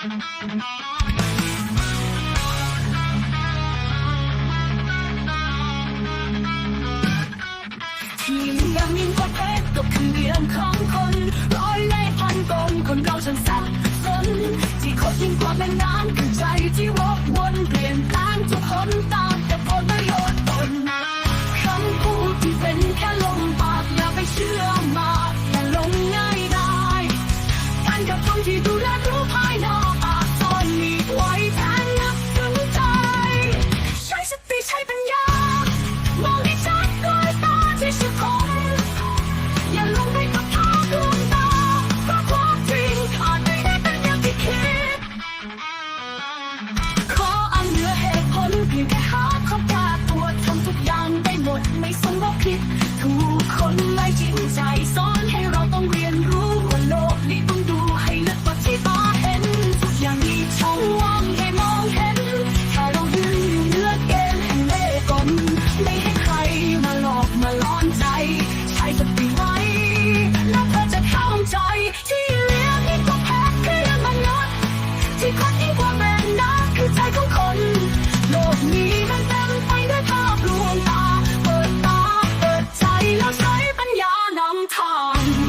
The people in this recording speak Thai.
ยิ้มยังยิ้ก็เพชรก็คือเรื่องของคนร้อยไล่พันกลคนเราฉันสับสนที่ครยิ่งกว่าแม่น้ำใจที่วบวนเปลี่ยนแปลงทุกคนตามแต่ผลประโยชน์ตนคำพูดที่เป็นแค่ลมปากอย่าไปเชื่อมากอย่ลงง่ายได้การกับคนที่ดูแลรู้ภายใน ไม่สมบูรณ์ดถูก